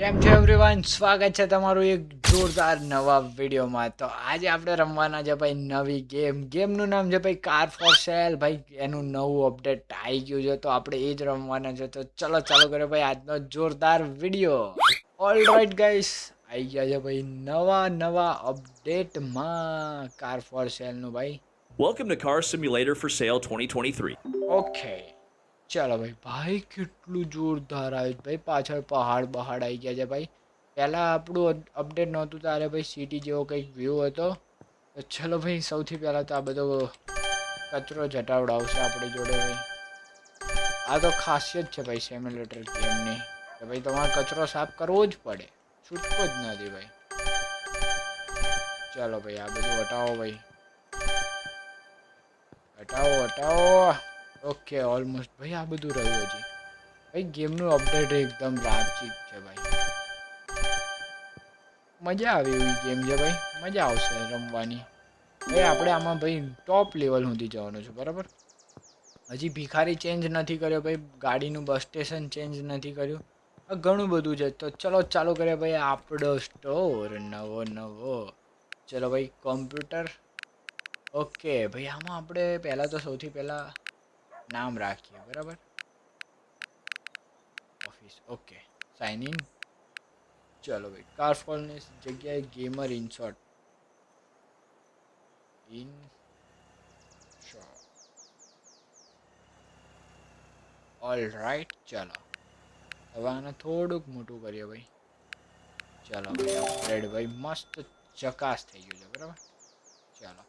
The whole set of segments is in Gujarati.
કેમ છો એવરીવન સ્વાગત છે તમારું એક જોરદાર નવા વિડીયોમાં. તો આજે આપણે રમવાના છે ભાઈ નવી ગેમ ગેમનું નામ છે ભાઈ કાર ફોર સેલ ભાઈ એનું નવું અપડેટ આવી ગયું છે તો આપણે એ જ રમવાના છે. તો ચલો ચાલુ કરીએ ભાઈ આજનો જોરદાર વીડિયો. ઓલ રાઈટ ગાઈસ આવી ગયા છે ભાઈ નવા નવા અપડેટમાં કાર ફોર સેલનું ભાઈ. Welcome to Car Simulator for Sale 2023. Okay ચાલો ભાઈ ભાઈ કેટલું જોરદાર આવ્યું ભાઈ. પાછળ પહાડ બહાડ આવી ગયા છે ભાઈ. પહેલાં આપણું અપડેટ નહોતું ત્યારે ભાઈ સિટી જેવો કંઈક વ્યૂ હતો. તો ચલો ભાઈ, સૌથી પહેલાં તો આ બધો કચરો જટાવડાવશે આપણી જોડે ભાઈ. આ તો ખાસિયત છે ભાઈ સેમ્યુલેટર ગેમની કે ભાઈ, તમારે કચરો સાફ કરવો જ પડે. છૂટકો જ નથી ભાઈ. ચાલો ભાઈ, આ બધું હટાવો ભાઈ. હટાવો હટાવો. ઓકે ઓલમોસ્ટ ભાઈ, આ બધું રહ્યું હજી. ભાઈ ગેમનું અપડેટ એકદમ રાચિક છે ભાઈ. મજા આવે એવી ગેમ છે ભાઈ. મજા આવશે રમવાની. ભાઈ, આપણે આમાં ભાઈ ટોપ લેવલ સુધી જવાનું છે, બરાબર? હજી ભિખારી ચેન્જ નથી કર્યો ભાઈ. ગાડીનું બસ સ્ટેશન ચેન્જ નથી કર્યું. આ ઘણું બધું છે. તો ચલો ચાલુ કરીએ ભાઈ, આપણો સ્ટોર નવો નવો. ચલો ભાઈ કોમ્પ્યુટર ઓકે ભાઈ, આમાં આપણે પહેલાં તો સૌથી પહેલાં નામ રાખીએ, બરાબર? ઓફિસ ઓકે સાઇન ઇન ચલો ભાઈ કારફોલની જગ્યાએ gamer in short in all right ચલો. હવે આને થોડુંક મોટું કરીએ ભાઈ. ચલો ભાઈ, મસ્ત ચકાસ થઈ ગયું છે, બરાબર? ચાલો.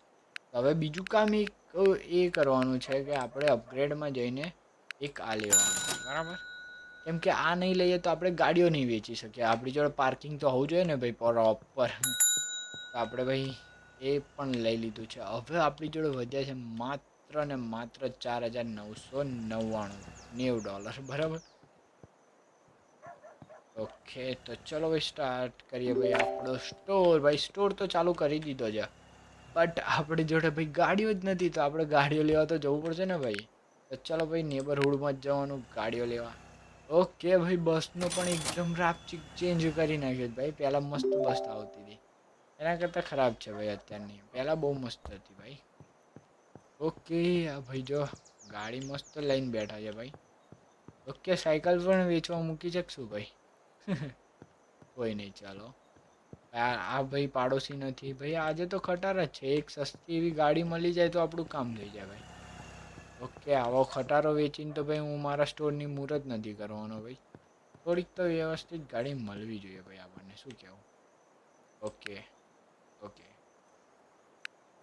હવે બીજું કામ એક અ, એ કરવાનું છે કે આપણે અપગ્રેડમાં જઈને એક આ લેવાનું બરાબર? કેમ કે આ નહીં લઈએ તો આપણે ગાડીઓ નહીં વેચી શકીએ. આપણી જોડે પાર્કિંગ તો હોવું જોઈએ ને ભાઈ પ્રોપર તો આપણે ભાઈ એ પણ લઈ લીધું છે. હવે આપણી જોડે વધ્યા છે માત્ર ને માત્ર ચાર હજાર નવસો નવ્વાણું નેવું ડોલર બરાબર? ઓકે તો ચલો ભાઈ સ્ટાર્ટ કરીએ ભાઈ આપણો સ્ટોર ભાઈ સ્ટોર તો ચાલુ કરી દીધો છે. બટ આપણી જોડે ભાઈ ગાડીઓ જ નથી, તો આપણે ગાડીઓ લેવા તો જવું પડશે ને ભાઈ? ચલો ભાઈ નેબરહુડમાં જ જવાનું, ગાડીઓ લેવા. ઓકે ભાઈ, બસનો પણ એકદમ રાપચીક ચેન્જ કરી નાખ્યો ભાઈ. પહેલાં મસ્ત બસ આવતી હતી. એના કરતાં ખરાબ છે ભાઈ અત્યારની. પહેલાં બહુ મસ્ત હતી ભાઈ. ઓકે આ ભાઈ જો ગાડી મસ્ત લઈને બેઠા છે ભાઈ. ઓકે સાયકલ પણ વેચવા મૂકી શકશું ભાઈ? કોઈ નહીં, ચાલો. આ ભાઈ પાડોશી નથી. ભાઈ, આજે તો ખટાર જ છે. એક સસ્તી એવી ગાડી મળી જાય તો આપણું કામ થઈ જાય ભાઈ. ઓકે, આવો ખટારો વેચીને તો ભાઈ હું મારા સ્ટોરની મુહૂર્ત નથી કરવાનો ભાઈ. થોડીક તો વ્યવસ્થિત ગાડી મળવી જોઈએ ભાઈ આપણને. શું કહેવું? Okay okay.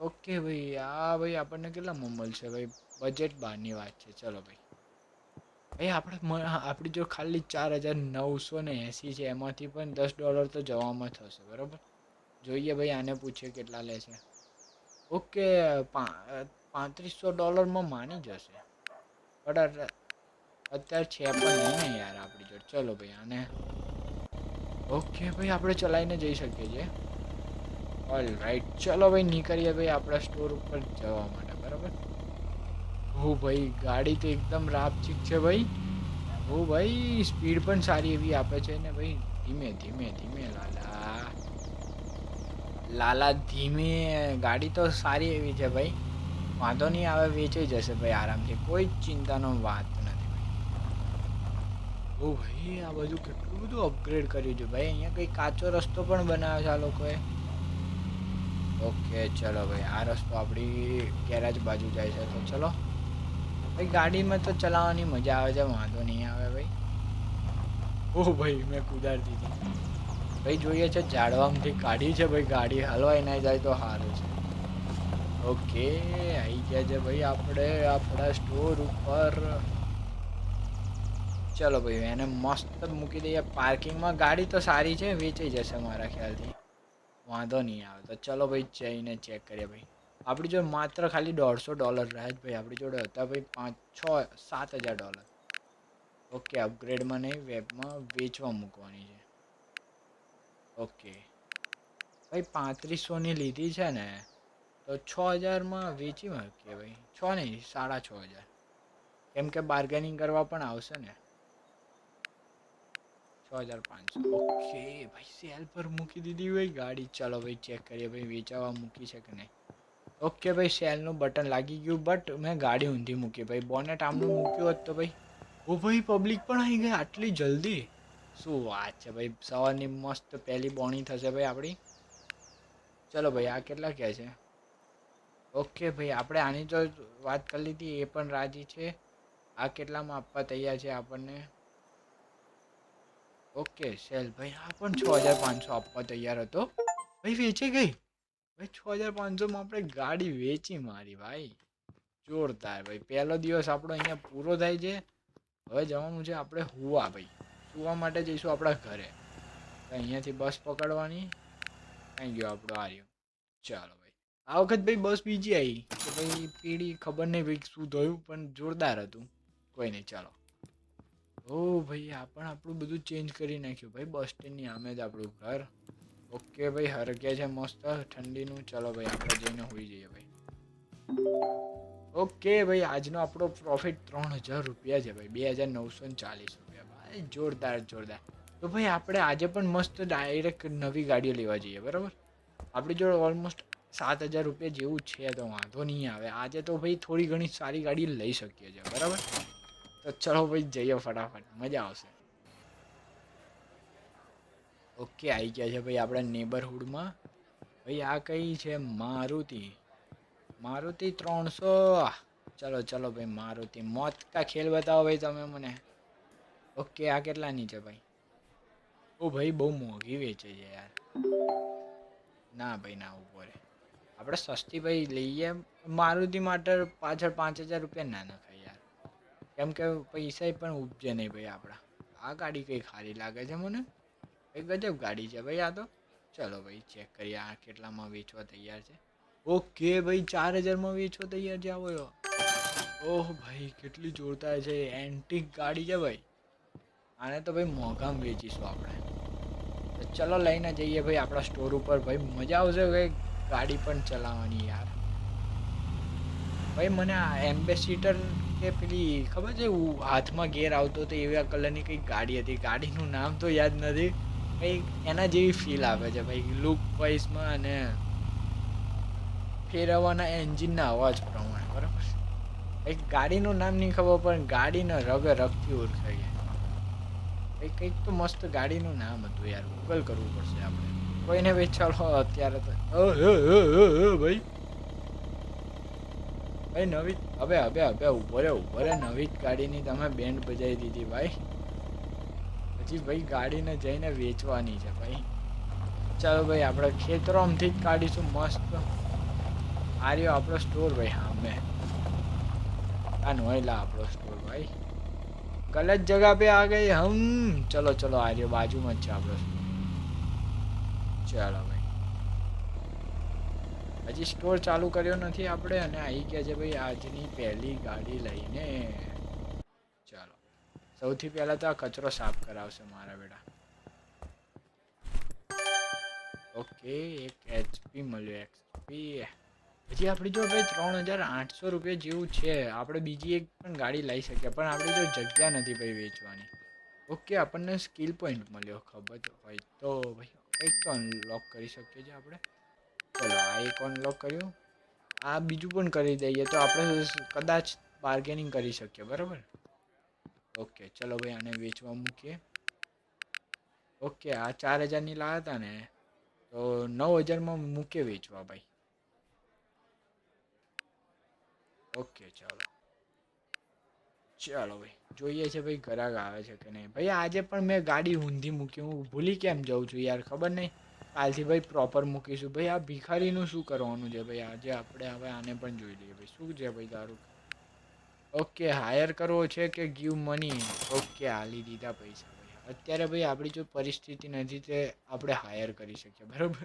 ઓકે ભાઈ, આ ભાઈ આપણને કેટલામાં મળશે ભાઈ? બજેટ બહારની વાત છે. ચલો ભાઈ. ભાઈ આપણે આપણી જો ખાલી ચાર હજાર નવસો ને એંસી છે, એમાંથી પણ દસ ડોલર તો જવામાં થશે, બરાબર? જોઈએ ભાઈ, આને પૂછીએ કેટલા લે છે. ઓકે પાંત્રીસો ડોલરમાં માની જશે. બટ અત- અત્યારે છે પણ નહીં ને યાર આપણી જોડે. ચલો ભાઈ, આને. ઓકે ભાઈ આપણે ચલાવીને જઈ શકીએ છીએ. ઓલ રાઈટ ચલો ભાઈ, નીકળીએ ભાઈ આપણા સ્ટોર ઉપર જવા માટે, બરાબર? ઓ ભાઈ, ગાડી તો એકદમ રાપચીક છે ભાઈ. હો ભાઈ, સ્પીડ પણ સારી એવી આપે છે ને ભાઈ. ધીમે ધીમે ધીમે, લાલા. લાલા, ધીમે. ગાડી તો સારી એવી છે ભાઈ. વાંધો નહીં આવે વેચાઈ જશે ભાઈ આરામથી. કોઈ ચિંતાનો વાત નથી ભાઈ. ઓ ભાઈ, આ બધું કેટલું બધું અપગ્રેડ કર્યું છે ભાઈ. અહીંયા કંઈ કાચો રસ્તો પણ બનાવ્યો છે આ લોકોએ. ઓકે, ચલો ભાઈ. આ રસ્તો આપણી ગેરેજ બાજુ જાય છે. તો ચલો. ભાઈ ગાડીમાં તો ચલાવવાની મજા આવે છે વાંધો નહીં આવે ભાઈ. ઓહ ભાઈ મેં કુદાર દીધી ભાઈ જોઈએ છે ઝાડવામાંથી કાઢી છે ભાઈ ગાડી હલવાઈ ના જાય તો સારું છે. ઓકે આવી ગયા છે ભાઈ આપણે આપણા સ્ટોર ઉપર. ચલો ભાઈ એને મસ્ત મૂકી દઈએ. પાર્કિંગમાં ગાડી તો સારી છે વેચાઈ જશે મારા ખ્યાલથી. વાંધો નહીં આવે તો. ચલો ભાઈ જઈને ચેક કરીએ ભાઈ. આપણી જોડે માત્ર ખાલી દોઢસો ડોલર રહ્યા જ ભાઈ. આપણી જોડે હતા ભાઈ પાંચ, છ, સાત હજાર ડોલર ઓકે અપગ્રેડમાં નહીં વેબમાં વેચવા મૂકવાની છે. ઓકે ભાઈ પાંત્રીસોની લીધી છે ને, તો છ હજારમાં વેચી મૂકીએ ભાઈ. છ નહીં, સાડા છ હજાર. કેમ કે બાર્ગેનિંગ કરવા પણ આવશે ને. છ હજાર પાંચસો. ઓકે ભાઈ સેલ પર મૂકી દીધી ભાઈ ગાડી. ચાલો ભાઈ ચેક કરીએ ભાઈ વેચાવા મૂકી છે કે નહીં. ઓકે ભાઈ સેલનું બટન લાગી ગયું બટ મેં ગાડી ઊંધી મૂકી. ભાઈ બોનેટ આમનું મૂક્યું હોત તો ભાઈ, ઓ ભાઈ પબ્લિક પણ આવી ગઈ આટલી જલ્દી? શું વાત છે ભાઈ, સવારની મસ્ત પહેલી બોણી થશે ભાઈ આપણી ચલો ભાઈ, આ કેટલા કહે છે? ઓકે ભાઈ, આપણે આની તો વાત કરી લીધી, એ પણ રાજી છે. આ કેટલામાં આપવા તૈયાર છે આપણને? ઓકે સેલ ભાઈ, આ પણ છ હજાર પાંચસો આપવા તૈયાર હતો. ભાઈ, વેચી ગઈ? ભાઈ, છ હજાર પાંચસોમાં આપણે ગાડી વેચી મારી, ભાઈ. જોરદાર ભાઈ. પહેલો દિવસ આપણો અહીંયા પૂરો થાય છે. હવે જવાનું છે આપણે હુવા, ભાઈ. સુવા માટે જઈશું આપણા ઘરે. અહીંયાથી બસ પકડવાની. અહીં ગયો આપણો આર્યો. ચાલો, ભાઈ. આ વખત, ભાઈ, બસ બીજી આવી. કે ભાઈ પીડી ખબર નહીં, ભાઈ, શું થયું, પણ જોરદાર હતું. કોઈ નહીં, ચાલો. ઓ, ભાઈ, આ પણ આપણું બધું ચેન્જ કરી નાખ્યું. ભાઈ, બસ સ્ટેન્ડની આમે જ આપણું ઘર. ઓકે ભાઈ, હરગ્યા છે મસ્ત. ઠંડીનું. ચલો ભાઈ, આપણે જઈને હોઈ જઈએ ભાઈ. ઓકે ભાઈ, આજનો આપણો પ્રોફિટ ત્રણ હજાર રૂપિયા છે ભાઈ. બે હજાર નવસો ને ચાલીસ રૂપિયા. ભાઈ, જોરદાર જોરદાર. તો ભાઈ, આપણે આજે પણ મસ્ત ડાયરેક્ટ નવી ગાડીઓ લેવા જઈએ, બરાબર? આપણી જોડે ઓલમોસ્ટ સાત હજાર રૂપિયા જેવું છે, તો વાંધો નહીં આવે. આજે તો ભાઈ, થોડી ઘણી સારી ગાડી લઈ શકીએ છીએ, બરાબર? તો ચલો ભાઈ, જઈએ ફટાફટ. મજા આવશે. ઓકે આવી ગયા છે ભાઈ આપણા નેબરહુડમાં. ભાઈ આ કઈ છે? મારુતિ. મારુતિ ત્રણસો. ચલો ચલો ભાઈ, મારુતિ. મોત કા ખેલ બતાવો ભાઈ તમે મને. ઓકે, આ કેટલાની છે ભાઈ? ઓ ભાઈ, બહુ મોંઘી વેચે છે યાર. ના ભાઈ, ના, ઊભો આપણે સસ્તી ભાઈ લઈએ. મારુતિ માટે પાછળ પાંચ હજાર રૂપિયા ના નખાય યાર. કેમ કે પૈસા પણ ઉપજે નહીં ભાઈ આપણા. આ ગાડી કઈ ખારી લાગે છે મને? કઈ ગજબ ગાડી છે ભાઈ આ તો. ચલો ભાઈ ચેક કરીએ આ કેટલામાં વેચવા તૈયાર છે. ઓકે ભાઈ, ચાર હજારમાં વેચવા તૈયાર છે આવો ઓહ ભાઈ, કેટલી જોરદાર છે. એન્ટિક ગાડી છે ભાઈ. આને તો ભાઈ મોંઘામાં વેચીશું આપણે. ચલો લઈને જઈએ ભાઈ આપણા સ્ટોર ઉપર. ભાઈ મજા આવશે ભાઈ ગાડી પણ ચલાવવાની યાર. ભાઈ મને આ એમ્બેસીટર કે પેલી ખબર છે હાથમાં ગેર આવતો હતો એવા કલરની કંઈક ગાડી હતી? ગાડીનું નામ તો યાદ નથી. કંઈક એના જેવી ફીલ આવે છે ભાઈ લુક વાઇઝમાં અને ફેરવવાના એન્જિનના અવાજ પ્રમાણે, બરાબર? એક ગાડીનું નામ નહીં ખબર, પણ ગાડીના રગ રગથી ઓળખાઈ ગયા કંઈક તો મસ્ત ગાડીનું નામ હતું યાર ગૂગલ કરવું પડશે આપણે. કોઈને ભાઈ ચાલો અત્યારે તો. ભાઈ. ભાઈ, નવી, હવે હવે હવે, ઊભો રે ઊભો રે, નવી જ ગાડીની તમે બેન્ડ બજાવી દીધી, ભાઈ. હજી ભાઈ ગાડીને જઈને વેચવાની છે ભાઈ. ચાલો ભાઈ, આપણે ખેતરો આમથી જ કાઢીશું મસ્ત. આ રહ્યો આપણો સ્ટોર ભાઈ, હા, મેં. આ નોયલા આપણો સ્ટોર ભાઈ. ગલત જગા પે આ ગઈ હમ. ચલો ચલો, આ રહ્યો બાજુમાં જ છે આપણો સ્ટોર. ચાલો ભાઈ. હજી સ્ટોર ચાલુ કર્યો નથી આપણે અને આવી ગયા છે ભાઈ, આજની પહેલી ગાડી લઈને સૌથી પહેલા તો આ કચરો સાફ કરાવશે મારા બેટા. ઓકે, એક એચપી મળ્યું એક્સપી પછી આપણી જો ભાઈ ત્રણ હજાર આઠસો રૂપિયા જેવું છે, આપણે બીજી એક પણ ગાડી લઈ શકીએ, પણ આપણી જો જગ્યા નથી ભાઈ વેચવાની. ઓકે, આપણને સ્કિલ પોઈન્ટ મળ્યો, ખબર હોય તો ભાઈ કંઈક તો અનલોક કરી શકીએ છીએ આપણે. ચલો, આ એક અનલોક કર્યું. આ બીજું પણ કરી દઈએ તો આપણે કદાચ બાર્ગેનિંગ કરી શકીએ, બરાબર? ઓકે ચલો ભાઈ આને વેચવા મૂકીએ. ઓકે આ ચાર હજારની લાવ્યા હતા ને, તો નવ હજારમાં મૂકે વેચવા ભાઈ. ઓકે ચાલો. ચાલો ભાઈ, જોઈએ છે ભાઈ ઘરાક આવે છે કે નહીં. ભાઈ, આજે પણ મેં ગાડી ઊંધી મૂકી, હું ભૂલી કેમ જાઉં છું યાર, ખબર નહીં. કાલથી ભાઈ પ્રોપર મૂકીશું. ભાઈ, આ ભિખારીનું શું કરવાનું છે ભાઈ? આજે આપણે હવે આને પણ જોઈ લઈએ ભાઈ. શું છે ભાઈ તારું? ઓકે હાયર કરવો છે કે ગીવ મની ઓકે હાલી દીધા પૈસા. ભાઈ અત્યારે ભાઈ આપણી જો પરિસ્થિતિ નથી તે આપણે હાયર કરી શકીએ, બરાબર?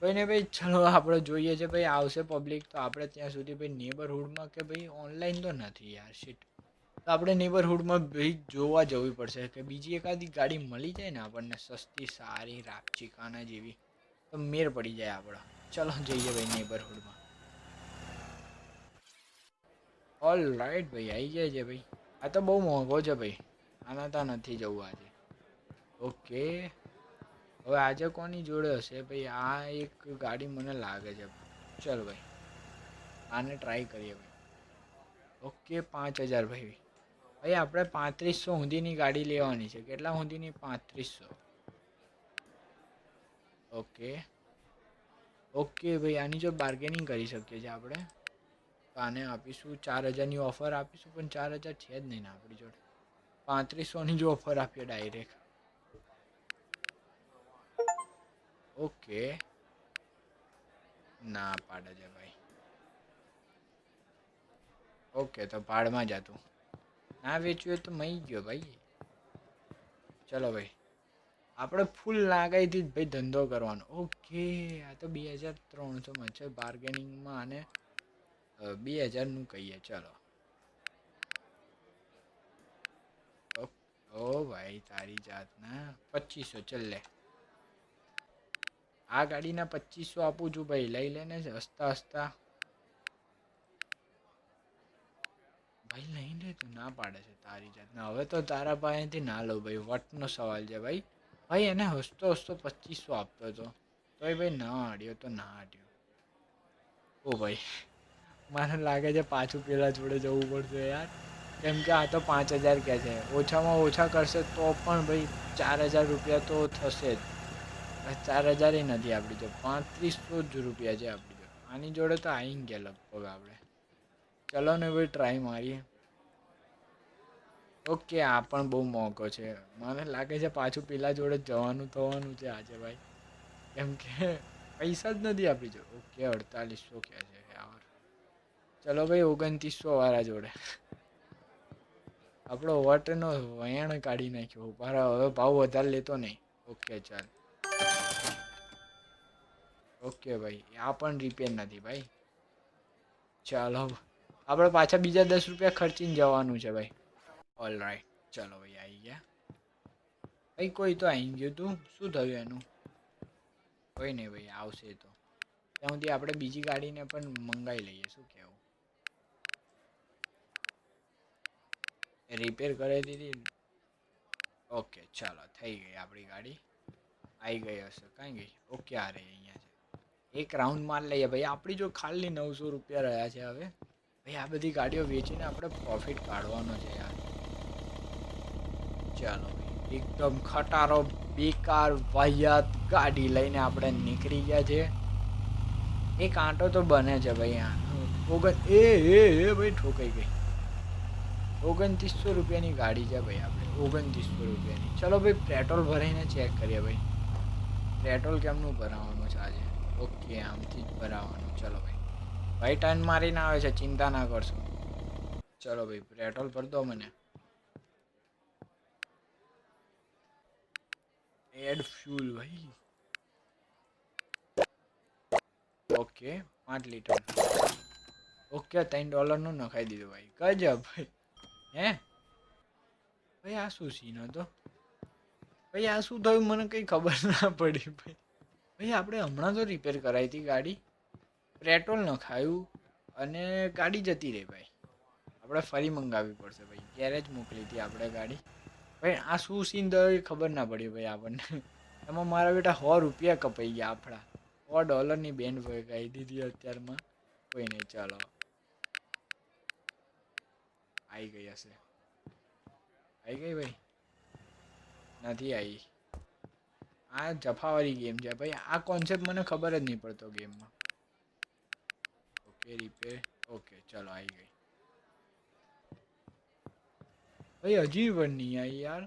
ભાઈ ને ભાઈ, ચલો આપણે જોઈએ છે ભાઈ, આવશે પબ્લિક તો આપણે ત્યાં સુધી ભાઈ નેબરહુડમાં કે ભાઈ ઓનલાઈન તો નથી યાર શીટ તો આપણે નેબરહુડમાં ભાઈ જોવા જવી પડશે કે બીજી એકાદી ગાડી મળી જાય ને આપણને સસ્તી, સારી રાપચી કાના જેવી, તો મેર પડી જાય આપણા. ચલો, જઈએ ભાઈ નેબરહુડમાં ઓલ રાઈટ ભાઈ આવી જાય છે ભાઈ. આ તો બહુ મોંઘો છે ભાઈ. આના તો નથી જવું આજે. ઓકે હવે આજે કોની જોડે હશે ભાઈ? આ એક ગાડી મને લાગે છે. ચાલો ભાઈ. આને ટ્રાય કરીએ ભાઈ. ઓકે પાંચ હજાર ભાઈ. ભાઈ, આપણે પાંત્રીસો સુધીની ગાડી લેવાની છે. કેટલા સુધીની પાંત્રીસો. ઓકે ઓકે ભાઈ, આની જો બાર્ગેનિંગ કરી શકીએ છીએ આપણે. આને આપીશું? ચાર હજારની ઓફર આપીશું, પણ ચાર હજાર છે જ નહીં આપણી જોડે. પાંત્રીસોની જો ઓફર આપીએ ડાયરેક્ટ ઓકે. ના પાડે છે ભાઈ. ઓકે, તો ભાડમાં જતું ના વેચ્યું તો મઈ ગયો ભાઈ. ચલો ભાઈ. આપણે ફૂલ નાગાઈથી જ ભાઈ ધંધો કરવાનો. ઓકે, આ તો બે હજાર ત્રણસોમાં છે બાર્ગેનિંગમાં આને બે હજારનું કહીએ ચલો ઓ- ભાઈ તારી જાતના પચીસો ચલ લે આ ગાડીના પચીસો આપું છું ભાઈ લઈ લે ને હસતા હસતા ભાઈ લઈ લે તું ના પાડે છે તારી જાતના હવે તો તારા પાસેથી ના લો ભાઈ વટનો સવાલ છે ભાઈ ભાઈ એને હસતો હસતો પચીસો આપતો હતો તોય ભાઈ ના હાડ્યો તો ના હાડ્યો ઓ ભાઈ મને લાગે છે પાછું પેલા જોડે જવું પડશે યાર. કેમ કે આ તો પાંચ હજાર કહે છે. ઓછામાં ઓછા કરશે તો પણ ભાઈ ચાર હજાર રૂપિયા તો થશે જ. ચાર હજાર એ નથી આપણી જો પાંત્રીસો જ રૂપિયા છે આપણી જો આની જોડે તો આવી ગયા લગભગ આપણે. ચલો ને ભાઈ ટ્રાય મારીએ. ઓકે, આ પણ બહુ મોંઘો છે. મને લાગે છે પાછું પેલા જોડે જવાનું થવાનું છે આજે ભાઈ. કેમ કે પૈસા જ નથી આપી જો ઓકે, અડતાલીસો કહે છે. ચલો ભાઈ ઓગણત્રીસો વાળા જોડે. આપણો વટનો વયાણ કાઢી નાખ્યો. મારા હવે ભાવ વધારે લેતો નહીં. ઓકે, ચાલ. ઓકે ભાઈ, આ પણ રિપેર નથી ભાઈ. ચાલો, આપણે પાછા બીજા દસ રૂપિયા ખર્ચીને જવાનું છે ભાઈ. ઓલ રાઈટ ચાલો ભાઈ આવી ગયા. ભાઈ, કોઈ તો આવી ગયું તું. શું થયું એનું? કોઈ નહીં ભાઈ, આવશે તો. ત્યાં સુધી આપણે બીજી ગાડીને પણ મંગાવી લઈએ, શું કહેવું રિપેર કરી દીધી ઓકે ચાલો, થઈ ગઈ આપણી ગાડી. આવી ગઈ હશે, કાંઈ ગઈ ઓકે આ રહી અહીંયા છે. એક રાઉન્ડ માર લઈએ. ભાઈ, આપણી જો ખાલી નવસો રૂપિયા રહ્યા છે હવે. ભાઈ, આ બધી ગાડીઓ વેચીને આપણે પ્રોફિટ કાઢવાનો છે યાર. ચાલો એકદમ ખટારો, બેકાર, વાહિયાત ગાડી લઈને આપણે નીકળી ગયા છે. એક આંટો તો બને છે ભાઈ, આ. ઓગણ એ એ, ભાઈ, ઠોકાઈ ગઈ. ઓગણત્રીસો રૂપિયાની ગાડી છે ભાઈ આપણે, ઓગણત્રીસો રૂપિયાની. ચલો ભાઈ પેટ્રોલ ભરાઈને ચેક કરીએ ભાઈ. પેટ્રોલ કેમનું ભરાવાનું છે આજે? ઓકે, આમથી જ ભરાવાનું. ચલો ભાઈ. ભાઈ ટર્ન મારીને આવે છે, ચિંતા ના કરશો. ચલો ભાઈ, પેટ્રોલ ભર દો મને. એડ ફ્યુલ ભાઈ. ઓકે, પાંચ લીટર. ઓકે, ત્રણ ડોલરનું નખાઈ દીધું ભાઈ. ગજબ. ભાઈ હે? ભાઈ, આ શું સીન હતો? ભાઈ, આ શું થયું? મને કંઈ ખબર ના પડી ભાઈ. ભાઈ, આપણે હમણાં તો રિપેર કરાવી હતી ગાડી. પેટ્રોલ નખાયું અને ગાડી જતી રહી ભાઈ. આપણે ફરી મંગાવવી પડશે ભાઈ. ગેરેજ મોકલી હતી આપણે ગાડી. ભાઈ, આ શું સીન થયો ખબર ના પડી ભાઈ આપણને. એમાં મારા બેટા સો રૂપિયા કપાઈ ગયા આપણા. સો ડોલરની બેન કહી દીધી અત્યારમાં. કોઈ નહીં, ચાલો. આવી ગઈ હશે આવી ગઈ ભાઈ નથી આવી આ જફાવાળી ગેમ છે ભાઈ આ કોન્સેપ્ટ મને ખબર જ નહીં પડતો ગેમમાં ઓકે રિપેર ઓકે ચલો આવી ગઈ ભાઈ હજી પણ નહીં આવી યાર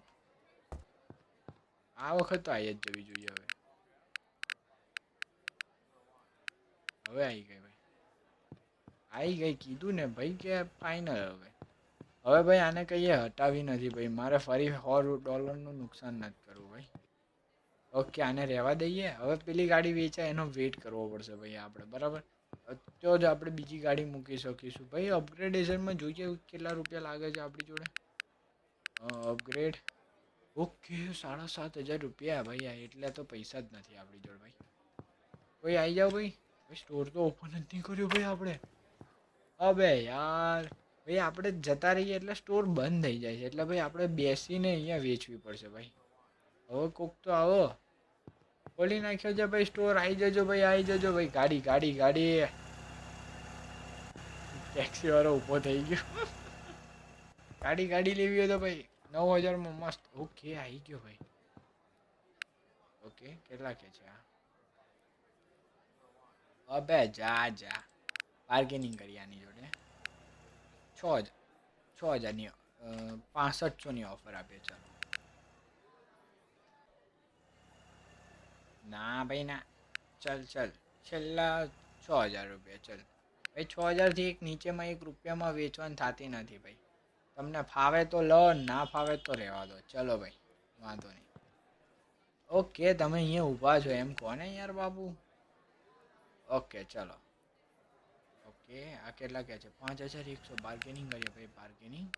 આ વખત તો આવી જ જવી જોઈએ હવે હવે આવી ગઈ ભાઈ આવી ગઈ કીધું ને ભાઈ કે ફાઇનલ હવે હવે ભાઈ આને કહીએ, હટાવી નથી ભાઈ. મારે ફરી સો ડોલરનું નુકસાન નથી કરવું ભાઈ. ઓકે, આને રહેવા દઈએ. હવે પેલી ગાડી વેચાય, એનો વેઇટ કરવો પડશે ભાઈ આપણે, બરાબર? તો જ આપણે બીજી ગાડી મૂકી શકીશું. ભાઈ અપગ્રેડેશનમાં જોઈએ કેટલા રૂપિયા લાગે છે આપણી જોડે? અપગ્રેડ ઓકે, સાડા સાત હજાર રૂપિયા ભાઈ આ, એટલે તો પૈસા જ નથી આપણી જોડે ભાઈ. કોઈ આવી જાઓ ભાઈ. ભાઈ સ્ટોર તો ઓપન જ નહીં કર્યો ભાઈ આપણે. અબે યાર. ભાઈ, આપણે જતા રહીએ એટલે સ્ટોર બંધ થઈ જાય છે. એટલે ભાઈ, આપણે બેસીને અહીંયા વેચવી પડશે ભાઈ. હવે કોક તો આવો. ખોલી નાખ્યો છે ભાઈ સ્ટોર આવી જજો ભાઈ આવી જજો ભાઈ. ગાડી ગાડી ગાડી. ટેક્સી વાળો ઊભો થઈ ગયો. ગાડી ગાડી લેવી હોય તો ભાઈ, નવ હજારમાં મસ્ત. ઓકે આવી ગયો ભાઈ. ઓકે, કેટલા કે છે આ? અબે, જા જા. બાર્ગેનિંગ કરી આની જોડે. છ હજાર છ હજારની પાસઠસોની ઓફર આપીએ ચાલો ના ભાઈ, ના. ચલ ચલ. છેલ્લા છ હજાર રૂપિયા, ચલ. ભાઈ, છ હજારથી એક નીચેમાં એક રૂપિયામાં વેચવાની થતી નથી ભાઈ. તમને ફાવે તો લો, ના ફાવે તો રહેવા દો. ચલો ભાઈ, વાંધો નહીં. ઓકે, તમે અહીંયા ઊભા છો એમ કોને યાર બાબુ? ઓકે, ચલો. ઓકે આ કેટલા કહે છે? પાંચ હજાર એકસો બાર્ગેનિંગ કરીએ ભાઈ બાર્ગેનિંગ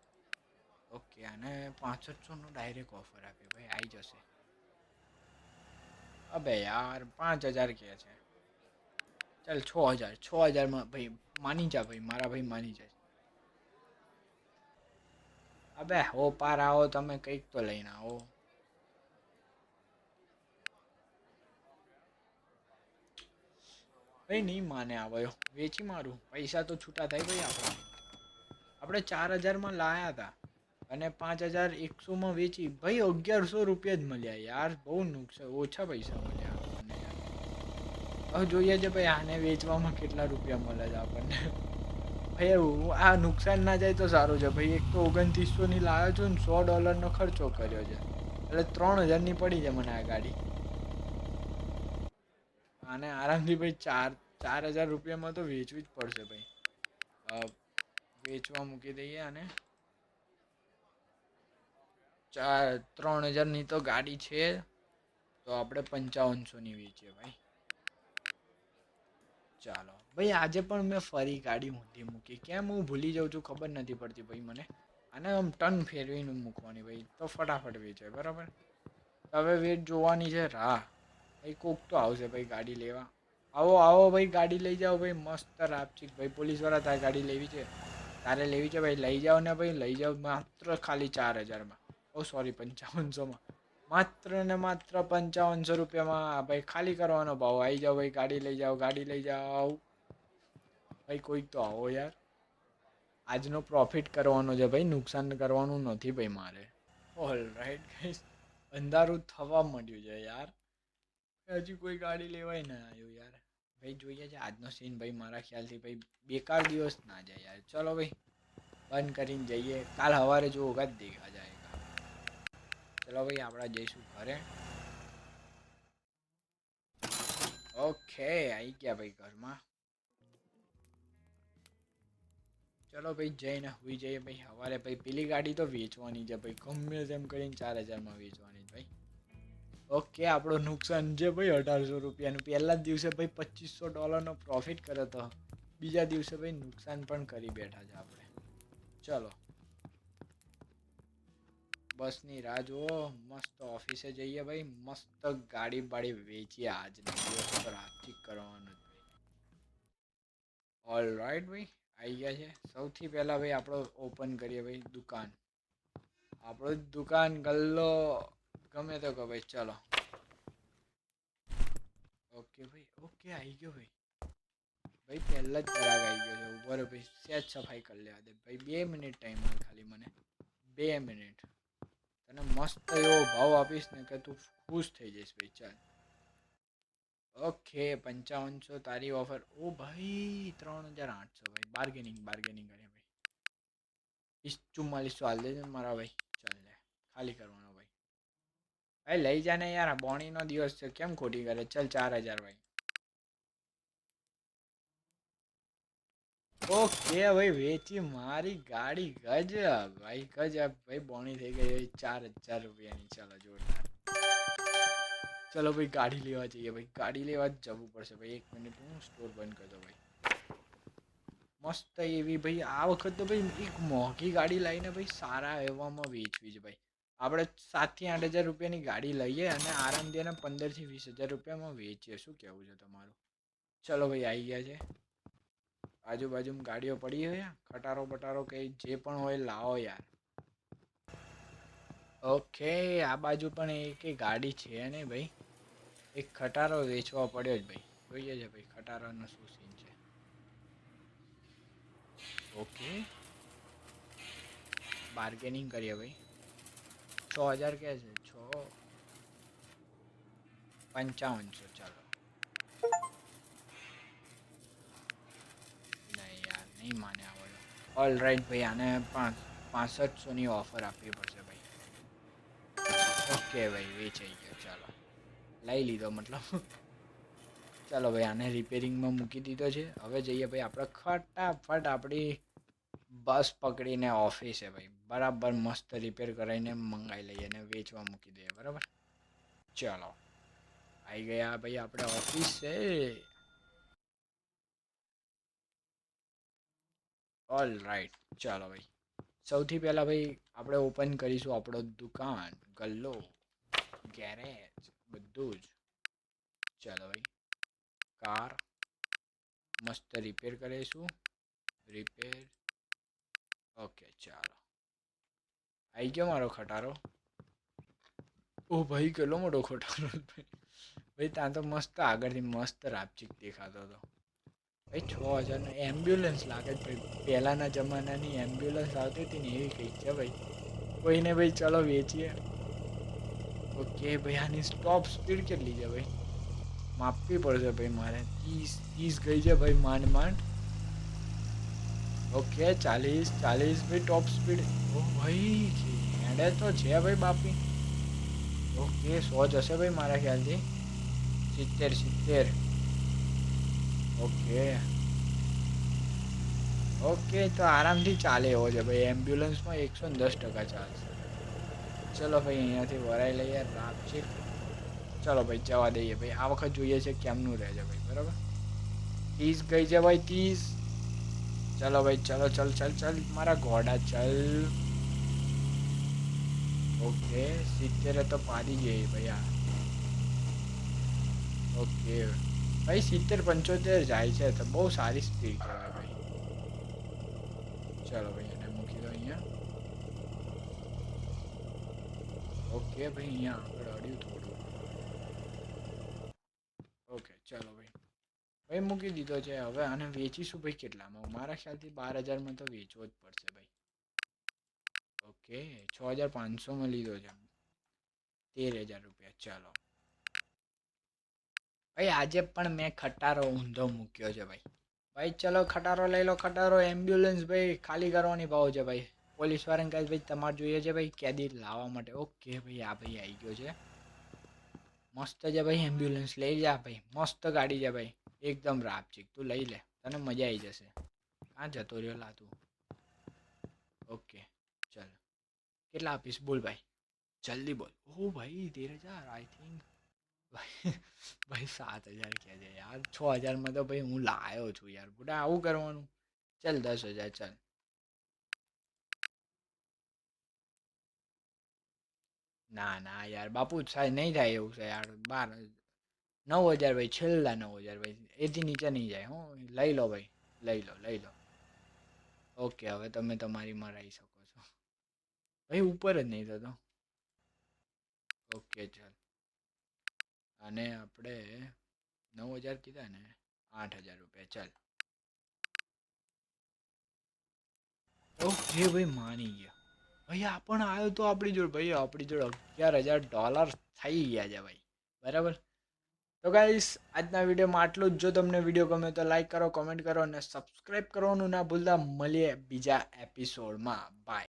ઓકે, અને પાંસઠસોનું ડાયરેક્ટ ઓફર આપીએ ભાઈ આવી જશે. અબે યાર, પાંચ હજાર કહે છે? ચાલ, છ હજાર, છ હજારમાં ભાઈ, માની જા ભાઈ, મારા ભાઈ માની જાય. અબે હો, પાર આવો તમે કંઈક તો લઈને આવો. ભાઈ નહીં માને આવ્યો વેચી મારું. પૈસા તો છૂટા થાય ભાઈ આપણા. આપણે ચાર હજારમાં લાયા હતા. અને પાંચ હજાર એકસોમાં વેચી. ભાઈ, અગિયારસો રૂપિયા જ મળ્યા યાર. બહુ નુકસાન ઓછા પૈસા મળ્યા આપણને હવે જોઈએ છે ભાઈ, આને વેચવામાં કેટલા રૂપિયા મળે છે આપણને. ભાઈ આ નુકસાન ના જાય તો સારું છે. ભાઈ, એક તો ઓગણત્રીસોની લાવ્યો છું ને, સો ડોલરનો ખર્ચો કર્યો છે. એટલે ત્રણ હજારની પડી છે મને આ ગાડી. આને આરામથી ભાઈ ચાર ચાર હજાર રૂપિયામાં તો વેચવી જ પડશે ભાઈ. વેચવા મૂકી દઈએ અને ચાર, ત્રણ હજારની તો ગાડી છે. તો આપણે પંચાવનસોની વેચીએ ભાઈ. ચાલો. ભાઈ, આજે પણ મેં ફરી ગાડી ઊંધી મૂકી. કેમ હું ભૂલી જાઉં છું, ખબર નથી પડતી ભાઈ મને. આને આમ ટન ફેરવીને મૂકવાની ભાઈ. તો ફટાફટ વેચાય, બરાબર? હવે વેટ જોવાની છે. રાહ. ભાઈ, કોક તો આવશે ભાઈ ગાડી લેવા. આવો આવો ભાઈ, ગાડી લઈ જાઓ ભાઈ, મસ્ત રાપચીક ભાઈ, પોલીસવાળા તારે ગાડી લેવી છે. તારે લેવી છે ભાઈ, લઈ જાઓ ને ભાઈ, લઈ જાઓ માત્ર ખાલી ચાર હજારમાં. ઓ સોરી પંચાવનસોમાં. માત્ર ને માત્ર પંચાવનસો રૂપિયામાં ભાઈ, ખાલી કરવાનો ભાવ. આવી જાઓ ભાઈ, ગાડી લઈ જાઓ, ગાડી લઈ જાઓ. ભાઈ, કોઈક તો આવો યાર. આજનો પ્રોફિટ કરવાનો છે ભાઈ, નુકસાન કરવાનું નથી ભાઈ મારે. ઓલ રાઈટ ગાઈસ અંધારું થવા માંડ્યું છે યાર. હજી કોઈ ગાડી લેવાય ના આવ્યું યાર. ભાઈ જોઈએ છે. આજનો સીન ભાઈ મારા ખ્યાલથી ભાઈ બેકાર દિવસ ના જાય યાર. ચલો ભાઈ, બંધ કરીને જઈએ. કાલ સવારે જો હોગા જ દેખા જાયગા ચલો ભાઈ, આપણે જઈશું ઘરે. ઓકે આવી ગયા ભાઈ ઘરમાં. ચલો ભાઈ, જઈને હોઈ જઈએ ભાઈ. સવારે ભાઈ પેલી ગાડી તો વેચવાની છે ભાઈ. ગમે તેમ કરીને ચાર હજારમાં વેચવાની છે ભાઈ. ઓકે, આપણો નુકસાન છે ભાઈ અઢારસો રૂપિયાનું. પહેલા દિવસે ભાઈ પચીસો ડોલરનો પ્રોફિટ કર્યો તો બીજા દિવસે ભાઈ નુકસાન પણ કરી બેઠા છે આપણે. ચલો. બસની રાહ જુઓ. મસ્ત ઓફિસે જઈએ ભાઈ. મસ્ત ગાડી બાડી વેચીએ આજના દિવસ પર આજથી કરવાનું. ઓલ રાઈટ ભાઈ આવી ગયા છે. સૌથી પહેલાં ભાઈ આપણો ઓપન કરીએ ભાઈ દુકાન. આપણો દુકાન ગલ્લો ગમે તો કહો ભાઈ ચલો ઓકે ભાઈ ઓકે આવી ગયો ભાઈ ભાઈ પહેલા જ પરાગ આવી ગયો છે ઊભો રહ્યો ભાઈ સહેજ સફાઈ કરી લેવા દે ભાઈ બે મિનિટ ટાઈમ આલ ખાલી મને બે મિનિટ તને મસ્ત એવો ભાવ આપીશ ને કે તું ખુશ થઈ જઈશ ભાઈ ચાલ ઓકે પંચાવનસો તારી ઓફર ઓ ભાઈ ત્રણ હજાર આઠસો ભાઈ બાર્ગેનિંગ બાર્ગેનિંગ કરીએ ભાઈ વીસ ચુમ્માલીસો હાલ દેજે ને મારા ભાઈ ચાલ લે ખાલી કરવાનો ભાઈ, લઈ જા ને યાર બોણીનો દિવસ છે. કેમ ખોટી કરે? ચાલ, ચાર હજાર ભાઈ. ઓકે ભાઈ વેચી મારી ગાડી ગજબ. ભાઈ ગજબ. ભાઈ, બોણી થઈ ગઈ ચાર હજાર રૂપિયાની. ચાલો, જોરદાર. ચલો, ભાઈ, ગાડી લેવા જઈએ. ભાઈ, ગાડી લેવા જ જવું પડશે. ભાઈ, એક મિનિટ હું સ્ટોર બંધ કરતો ભાઈ. મસ્ત એવી, ભાઈ, આ વખત તો, ભાઈ, એક મોંઘી ગાડી લાવીને, ભાઈ, સારા એવામાં વેચવી છે, ભાઈ. આપણે સાતથી આઠ હજાર રૂપિયાની ગાડી લઈએ અને આરામથી એને પંદરથી વીસ હજાર રૂપિયામાં વેચીએ. શું કહેવું છે તમારું? ચલો ભાઈ આવી ગયા છે. આજુબાજુમાં ગાડીઓ પડી હોય, ખટારો બટારો કે જે પણ હોય, લાવો યાર. ઓકે, આ બાજુ પણ એક ગાડી છે ને ભાઈ. એક ખટારો વેચવા પડ્યો જ ભાઈ. જોઈએ છે ભાઈ, ખટારાનો શું સીન છે. ઓકે. બાર્ગેનિંગ કરીએ ભાઈ. છ હજાર કે છે? છ. પંચાવનસો ચાલો. નહીં યાર, નહીં માને આવડે ઓલ રાઈટ ભાઈ, આને પાંચ પાસઠસોની ઓફર આપવી પડશે, ભાઈ. ઓકે, ભાઈ વેચાઈ ગયો, ચાલો. લઈ લીધો, મતલબ. ચાલો, ભાઈ, આને રિપેરિંગમાં મૂકી દીધો છે. હવે જઈએ, ભાઈ, આપણે ફટાફટ આપણી બસ પકડીને ઓફિસે ભાઈ. બરાબર મસ્ત રિપેર કરાવીને મંગાવી લઈએ અને વેચવા મૂકી દઈએ. બરાબર? ચાલો. આવી ગયા ભાઈ આપણે ઓફિસે ઓલ રાઈટ ચાલો ભાઈ. સૌથી પહેલાં ભાઈ આપણે ઓપન કરીશું આપણો દુકાન. ગલ્લો ગેરેજ બધું જ. ચાલો ભાઈ. કાર મસ્ત રિપેર કરીશું રિપેર ઓકે ચાલો આવી ગયો મારો ખટારો ઓ ભાઈ કેટલો મોટો ખટારો ભાઈ ત્યાં તો મસ્ત આગળથી મસ્ત રાપચીક દેખાતો હતો ભાઈ છ હજારનો એમ્બ્યુલન્સ લાગે ભાઈ પહેલાંના જમાનાની એમ્બ્યુલન્સ આવતી હતી ને એવી કંઈક છે ભાઈ કોઈને ભાઈ ચલો વેચીએ ઓકે ભાઈ આની સ્ટોપ સ્પીડ કેટલી છે ભાઈ માપવી પડશે ભાઈ મારે ત્રીસ ત્રીસ ગઈ છે ભાઈ માંડ માંડ ઓકે, ચાલીસ ચાલીસ બી ટોપ સ્પીડ ઓ ભાઈ, હેડે તો છે ભાઈ બાપી. ઓકે, સો જશે ભાઈ મારા ખ્યાલથી. સિત્તેર સિત્તેર. ઓકે. ઓકે, તો આરામથી ચાલે એવો છે ભાઈ. એમ્બ્યુલન્સમાં એકસો ને દસ ટકા ચાલશે ચલો ભાઈ, અહીંયાથી વરાઈ લઈએ રાપચીક ચલો ભાઈ, જવા દઈએ ભાઈ. આ વખત જોઈએ છે કેમનું રહે છે ભાઈ, બરાબર? ત્રીસ ગઈ છે ભાઈ, ત્રીસ. ચલો ભાઈ, ચલો, ચલ ચલ ચલ, મારા ઘોડા, ચલ. ઓકે, સિત્તેરે તો પાડી ગઈ ભાઈ આ. ઓકે. ભાઈ, સિત્તેર, પંચોતેર જાય છે, તો બહુ સારી સ્પીડ કહેવાય ભાઈ. ચલો ભાઈ, એને મૂકી દો અહીંયા. ઓકે ભાઈ, અહીંયા આગળ અડ્યું ઓકે ચાલો ભાઈ ભાઈ મૂકી દીધો છે. હવે આને વેચીશું ભાઈ કેટલામાં? મારા ખ્યાલથી બાર હજારમાં તો વેચવો જ પડશે ભાઈ. ઓકે, છ હજાર પાંચસોમાં લીધો છે. તેર હજાર રૂપિયા. ચાલો. ભાઈ, આજે પણ મેં ખટારો ઊંધો મૂક્યો છે ભાઈ. ભાઈ, ચલો ખટારો લઈ લો. ખટારો એમ્બ્યુલન્સ ભાઈ, ખાલી કરવાની ભાવ છે ભાઈ. પોલીસ વાળાને કહે ભાઈ, તમારે જોઈએ છે ભાઈ, કેદી લાવવા માટે. ઓકે ભાઈ, આ ભાઈ આવી ગયો છે. મસ્ત છે ભાઈ એમ્બ્યુલન્સ લઈ જા ભાઈ, મસ્ત ગાડી જા ભાઈ, એકદમ રાપચીક. તું લઈ લે, તને મજા આવી જશે. હા જતો રહ્યો લા તું? ઓકે, ચાલ. કેટલા આપીશ? બોલ ભાઈ. જલ્દી બોલ. ઓ ભાઈ, તેર હજાર આઈ થિંક ભાઈ ભાઈ, સાત હજાર કહે છે યાર. છ હજારમાં તો ભાઈ હું લાયો છું યાર. બુડા આવું કરવાનું. ચાલ, દસ હજાર, ચાલ. ના ના યાર, બાપુ સાહેબ નહીં થાય એવું છે યાર, બાર, નવ હજાર ભાઈ, છેલ્લા નવ હજાર ભાઈ, એથી નીચે નહીં જાય, હો, લઈ લો ભાઈ, લઈ લો લઈ લો. ઓકે, હવે તમે તમારી માં રહી શકો છો. ભાઈ, ઉપર જ નહીં થતો ઓકે, ચાલ. અને આપણે નવ હજાર કીધા ને, આઠ હજાર રૂપિયા, ચાલ. ઓકે, ભાઈ, માની ગયા. ભાઈ પણ આવ્યો તો આપણી જોડે. ભાઈ, આપણી જોડે અગિયાર હજાર ડોલર થઈ ગયા છે ભાઈ. બરાબર? તો ગાઈસ આજના વિડીયોમાં આટલું જ. જો તમને વીડિયો ગમે તો લાઈક કરો કોમેન્ટ કરો અને સબસ્ક્રાઈબ કરવાનું ના ભૂલતા. મળીએ બીજા એપિસોડમાં બાય